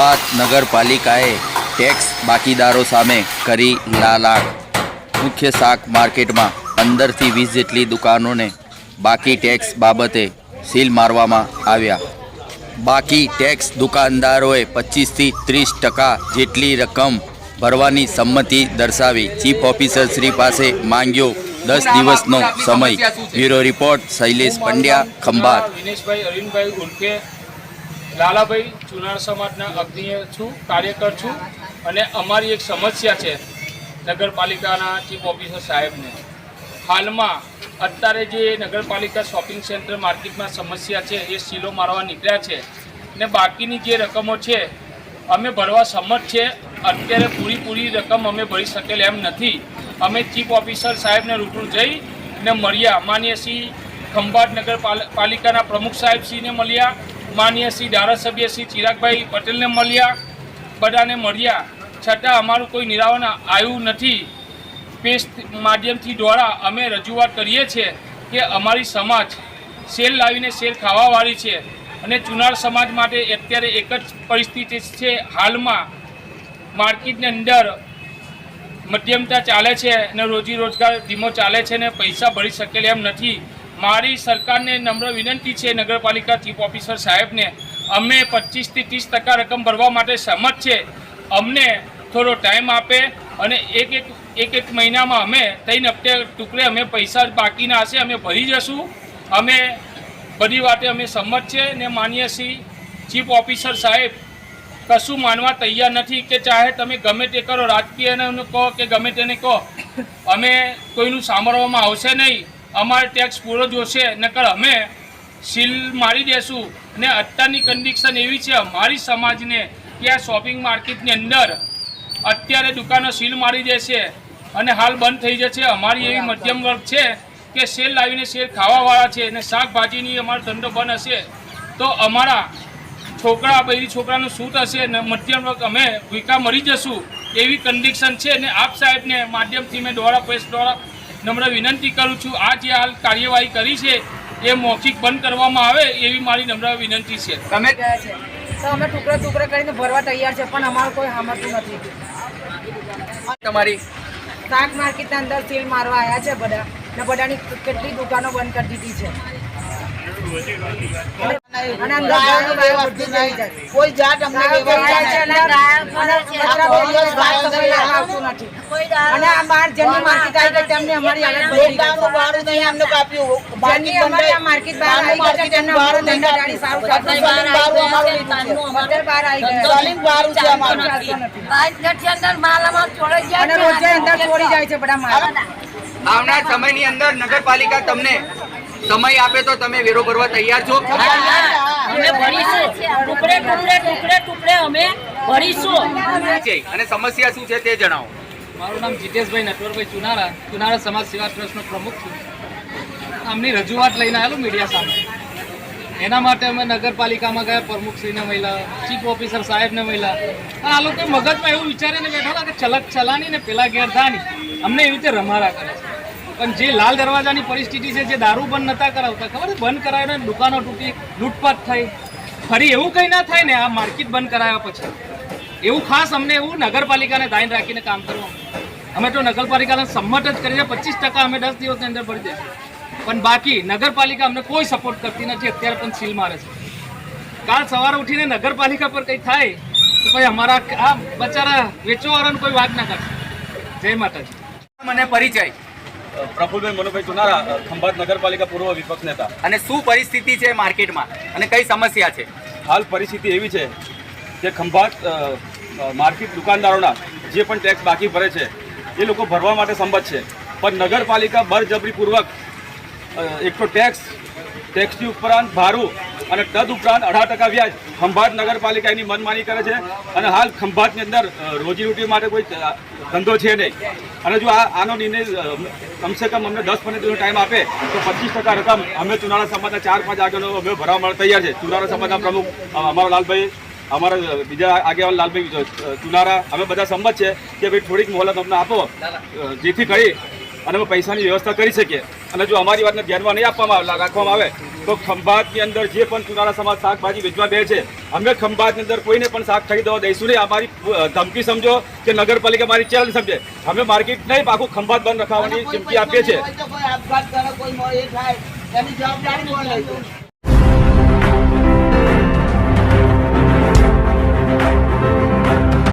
Khambhat નગરપાલિકાએ tax બાકીદારો સામે કરી લાલાક. મુખ્ય શાક માર્કેટમાં પંદરથી વીસ જેટલી દુકાનોને બાકી ટેક્સ બાબતે સીલ મારવામાં આવ્યા. બાકી ટેક્સ દુકાનદારોએ પચીસથી ત્રીસ ટકા જેટલી રકમ ભરવાની સંમતિ દર્શાવી. ચીફ ઓફિસર શ્રી પાસે માંગ્યો દસ દિવસનો સમય. Bureau report, Shailesh Pandya, Khambhat. Dineshbhai, Arvindbhai ઉર્ફે લાલાભાઈ ચુનાર સમાજના અગ્નિય છું, કાર્યકર છું અને અમારી એક સમસ્યા છે નગરપાલિકાના ચીફ ઓફિસર સાહેબને. હાલમાં અત્યારે જે નગરપાલિકા શોપિંગ સેન્ટર માર્કેટમાં સમસ્યા છે, એ સીલો મારવા નીકળ્યા છે ને બાકીની જે રકમો છે, અમે ભરવા સમર્થ છે, અત્યારે પૂરી પૂરી રકમ અમે ભરી શકેલ એમ નથી. અમે ચીફ ઓફિસર સાહેબને રૂબરૂ જઈ ને મળ્યા. માન્ય સિંહ ખંભાત નગરપાલિકાના પ્રમુખ સાહેબશ્રીને મળ્યા માન્ય શ્રી ધારાસભ્ય શ્રી ચિરાગભાઈ પટેલને મળ્યા, બધાને મળ્યા. છતાં અમારું કોઈ નિરાવરણ આવ્યું નથી. પેસ્ટ માધ્યમથી દ્વારા અમે રજૂઆત કરીએ છીએ કે અમારી સમાજ શેર લાવીને શેર ખાવાવાળી છે અને ચુનાર સમાજ માટે અત્યારે એક જ પરિસ્થિતિ છે હાલમાં. માર્કેટની અંદર મધ્યમતા ચાલે છે અને રોજી રોજગાર ધીમો ચાલે છે ને પૈસા ભરી શકેલ એમ નથી. મારી સરકારને નમ્ર વિનંતી છે, નગરપાલિકા ચીફ ઓફિસર સાહેબને, અમે પચીસથી ત્રીસ ટકા રકમ ભરવા માટે સહમત છે. અમને થોડો ટાઈમ આપે અને એક એક એક એક મહિનામાં અમે ત્રણ હપ્તે ટુકડે અમે પૈસા બાકીના હશે, અમે ભરી જશું. અમે બધી વાતે અમે સંમત છે ને માનીએ છીએ. ચીફ ઓફિસર સાહેબ કશું માનવા તૈયાર નથી કે ચાહે તમે ગમે તે કરો, રાજકીયને કહો કે ગમે તેને કહો. અમે કોઈનું સાંભળવામાં આવશે નહીં. અમારે ટેક્સ પૂરો જોશે નકર અમે સીલ મારી દેશું. ને અત્યારની કન્ડિશન એવી છે અમારી સમાજને કે આ શોપિંગ માર્કેટની અંદર અત્યારે દુકાનો સીલ મારી દેશે અને હાલ બંધ થઈ જશે. અમારી એવી મધ્યમ વર્ગ છે કે શેર લાવીને શેર ખાવાવાળા છે અને શાકભાજીની અમારો ધંધો બંધ હશે. તો અમારા છોકરા બૈરી છોકરાનું શું થશે ને મધ્યમ વર્ગ અમે ભૂકા મરી જશું એવી કન્ડિશન છે. ને આપ સાહેબને માધ્યમથી મેં દોરા પ્રેસ દ્વારા નમ્ર વિનંતી કરું છું આ જે હાલ કાર્યવાહી કરી છે એ મૌખિક બંધ કરવામાં આવે એવી મારી નમ્ર વિનંતી છે. તમે ગયા છે તો અમે ટુકડા ટુકડા કરીને ભરવા તૈયાર છે પણ અમારું કોઈ સાંભળતું નથી. તમારી? શાક માર્કેટના અંદર સીલ મારવા આવ્યા છે બધા ને બધાની કેટલી દુકાનો બંધ કરી દીધી છે. કોઈ જાત અમને ગાયો સમયની નથી. અને કચરા પેટીઓ સાફ સફાઈ આવતું નથી. અને આ બહાર જેમની માર્કેટ આવી ગઈ તેમની અમારી હાલત બગડી ગઈ. લોકડાઉનનું નહીં અમને કાપ્યું. બાકી અમારી આ માર્કેટ બહાર આવી ગઈ છે, તેમના ભાડું અમારું નહીં ધંધા ગાડી સારું ચાલતું આટલું અમારું લીધું છે. બહાર આવી ગયા ચાલીને ભાડું છે અમારું. ચાલતું નથી. અને અને રોજે અંદર ચોરી જાય છે બધા માલ આવનાર સમયની અંદર નગરપાલિકા તમને સમય આપે તો તમે વેરો ભરવા તૈયાર છો અમે ભરીશું ટુકડે ટુકડે ટુકડે ટુકડે અમે ભરીશું અને સમસ્યા શું છે તે જણાવો મારું નામ જીતેશભાઈ નટવરભાઈ ચુનારા ચુનારા સમાજ સેવા ટ્રસ્ટનો પ્રમુખ છું. આમની રજૂઆત લઈને આવેલું મીડિયા સામે. એના માટે અમે નગરપાલિકામાં ગયા, પ્રમુખશ્રીને મળ્યા ચીફ ઓફિસર સાહેબને મળ્યા. આ લોકો મગજમાં એવું વિચારીને બેઠેલા કે છલક છલાની ને પેલા ઘેર ધાની. અમને એવી રીતે રમારા કરે છે. પણ જે લાલ દરવાજાની પરિસ્થિતિ છે, જે દારૂ બંધ નતા કરાવતા, ખબર બંધ કરાવીને દુકાનો તૂટી, લૂંટપાટ થઈ. ફરી એવું કંઈ ના થાય ને, આ માર્કેટ બંધ કરાવ્યા પછી. એવું ખાસ અમને એવું નગરપાલિકાને ધ્યાન રાખીને કામ કરવું. અમે તો નગરપાલિકાને સંમત જ કરી છે પચીસ ટકા અમે દસ દિવસની અંદર ભરી દઈશું પણ બાકી નગરપાલિકા અમને કોઈ સપોર્ટ કરતી નથી. અત્યારે પણ સીલ મારે છે. કાલ સવારે ઉઠીને નગરપાલિકા પર કંઈ થાય તો પછી અમારા આ બચારા વેચવાવાળાને કોઈ વાત ના કરશે. જય માતાજી. મને પરિચય. પ્રફુલભાઈ મનુભાઈ ચુનારા ખંભાત નગરપાલિકા પૂર્વ વિપક્ષ નેતા. અને શું પરિસ્થિતિ છે માર્કેટમાં અને કઈ સમસ્યા છે? હાલ પરિસ્થિતિ એવી છે કે ખંભાત માર્કેટ દુકાનદારોના જે પણ ટેક્સ બાકી ભરે છે, એ લોકો ભરવા માટે સંમત છે. પણ નગરપાલિકા બળજબરીપૂર્વક એક તો ટેક્સ ટેક્સની ઉપરાંત ભાડું અને તદ ઉપરાંત અઢાર ટકા વ્યાજ ખંભાત નગરપાલિકા એની મનમાની કરે છે. અને હાલ ખંભાતની અંદર રોજીરોટી માટે કોઈ ધંધો છે નહીં. અને જો આ, આનો નિર્ણય કમસે કમ અમને દસ પંદર દિવસનો ટાઈમ આપે, તો પચીસ ટકા રકમ અમે ચુનાળા સમાજના ચાર પાંચ આગળ અમે ભરવા માટે તૈયાર છે. ચુનાળા સમાજના પ્રમુખ અમારો લાલભાઈ અમારા બીજા આગેવાન લાલભાઈ ચુનારા અમે બધા સંમત છે કે ભાઈ થોડીક મોહલત અમને આપો. જેથી કરી અને અમે પૈસાની વ્યવસ્થા કરી શકીએ. અને જો અમારી વાતને ધ્યાનમાં નહીં આપવામાં આવે- રાખવામાં આવે તો ખંભાતની અંદર જે પણ ચુનારા સમાજ શાકભાજી વેચવા દે છે અમે ખંભાતની અંદર કોઈને પણ શાક ખરીદવા દઈશું નહીં. અમારી ધમકી સમજો કે નગરપાલિકા મારી ચેલેન્જ સમજે. અમે માર્કેટ નહીં આખું ખંભાત બંધ રખાવવાની ચીમકી આપીએ છીએ.